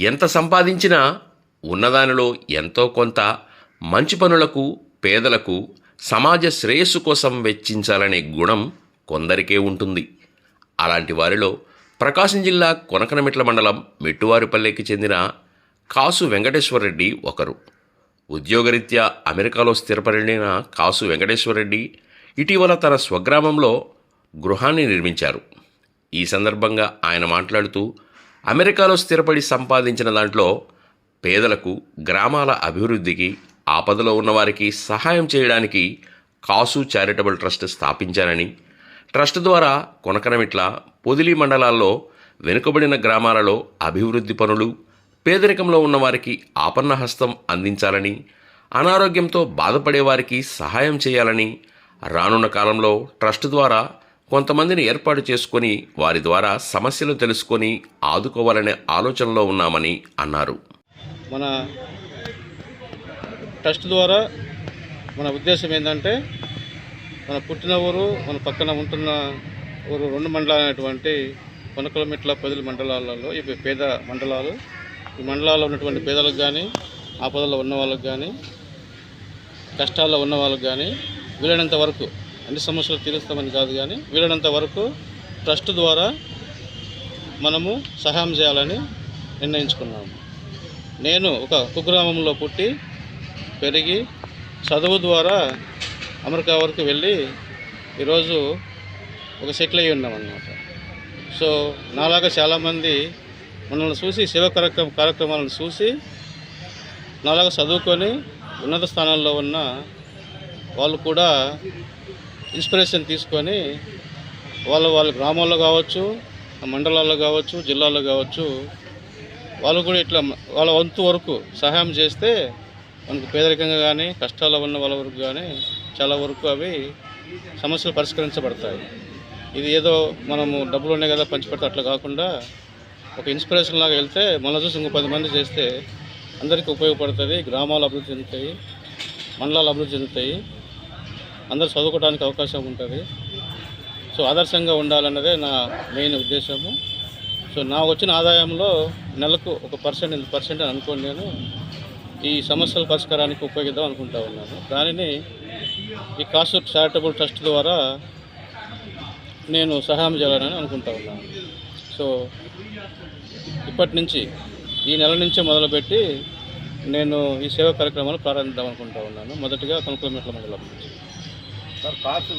ఎంత సంపాదించినా ఉన్నదానిలో ఎంతో కొంత మంచి పనులకు పేదలకు సమాజ శ్రేయస్సు కోసం వెచ్చించాలనే గుణం కొందరికే ఉంటుంది. అలాంటి వారిలో ప్రకాశం జిల్లా కొనకనమిట్ల మండలం మెట్టువారిపల్లెకి చెందిన కాసు వెంకటేశ్వరరెడ్డి ఒకరు. ఉద్యోగరీత్యా అమెరికాలో స్థిరపడిన కాసు వెంకటేశ్వరరెడ్డి ఇటీవల తన స్వగ్రామంలో గృహాన్ని నిర్మించారు. ఈ సందర్భంగా ఆయన మాట్లాడుతూ అమెరికాలో స్థిరపడి సంపాదించిన దాంట్లో పేదలకు గ్రామాల అభివృద్ధికి ఆపదలో ఉన్నవారికి సహాయం చేయడానికి కాసు చారిటబుల్ ట్రస్ట్ స్థాపించానని ట్రస్ట్ ద్వారా కొనకనమిట్ల పొదిలి మండలాల్లో వెనుకబడిన గ్రామాలలో అభివృద్ధి పనులు పేదరికంలో ఉన్నవారికి ఆపన్న హస్తం అందించాలని అనారోగ్యంతో బాధపడే వారికి సహాయం చేయాలని రానున్న కాలంలో ట్రస్ట్ ద్వారా కొంతమందిని ఏర్పాటు చేసుకొని వారి ద్వారా సమస్యలు తెలుసుకొని ఆదుకోవాలనే ఆలోచనలో ఉన్నామని అన్నారు. మన ట్రస్ట్ ద్వారా మన ఉద్దేశం ఏంటంటే మన పుట్టిన ఊరు మన పక్కన ఉంటున్న ఊరు రెండు మండలాలైనటువంటి కొనకలమిట్ల పదుల మండలాలలో ఇవి పేద మండలాలు ఈ మండలాల్లో ఉన్నటువంటి పేదలకు కానీ ఆపదల్లో ఉన్న వాళ్ళకు కానీ కష్టాల్లో ఉన్న వాళ్ళకు కానీ వీలైనంత వరకు అన్ని సమస్యలు తీరుస్తామని కాదు కానీ వీలైనంత వరకు ట్రస్ట్ ద్వారా మనము సహాయం చేయాలని నిర్ణయించుకున్నాము. నేను ఒక కుగ్రామంలో పుట్టి పెరిగి చదువు ద్వారా అమెరికా వరకు వెళ్ళి ఈరోజు ఒక సెటిల్ అయ్యి ఉన్నామన్నమాట సో నాలాగా చాలామంది మనల్ని చూసి సేవ కార్యక్రమ కార్యక్రమాలను చూసి నాలాగా చదువుకొని ఉన్నత స్థానాల్లో ఉన్న వాళ్ళు కూడా ఇన్స్పిరేషన్ తీసుకొని వాళ్ళ వాళ్ళ గ్రామాల్లో కావచ్చు మండలాల్లో కావచ్చు జిల్లాల్లో కావచ్చు వాళ్ళు కూడా ఇట్లా వాళ్ళ వంతు వరకు సహాయం చేస్తే మనకు పేదరికంగా కానీ కష్టాల్లో ఉన్న వాళ్ళ వరకు కానీ చాలా వరకు అవి సమస్యలు పరిష్కరించబడతాయి. ఇది ఏదో మనము డబ్బులు ఉన్నాయి కదా పంచిపెడతా అట్లా కాకుండా ఒక ఇన్స్పిరేషన్ లాగా వెళ్తే మన చూసి ఇంకో పది మంది చేస్తే అందరికీ ఉపయోగపడుతుంది గ్రామాలు అభివృద్ధి చెందుతాయి మండలాలు అభివృద్ధి చెందుతాయి. అందరూ చదువుకోవడానికి అవకాశం ఉంటుంది. సో ఆదర్శంగా ఉండాలన్నదే నా మెయిన్ ఉద్దేశము. సో నా వచ్చిన ఆదాయంలో నెలకు ఒక పర్సెంట్ ఇంత పర్సెంట్ అని అనుకోండి నేను ఈ సమస్యల పరిష్కారానికి ఉపయోగిద్దాం అనుకుంటా ఉన్నాను. దానిని ఈ కాస్ట్ చారిటబుల్ ట్రస్ట్ ద్వారా నేను సహాయం చేయాలని అనుకుంటా ఉన్నాను. సో ఇప్పటి నుంచి ఈ నెల నుంచే మొదలుపెట్టి నేను ఈ సేవా కార్యక్రమాలు ప్రారంభిద్దాం అనుకుంటా ఉన్నాను. మొదటిగా కనుకలమెట్ల మండలం నుంచి. సార్ కాసు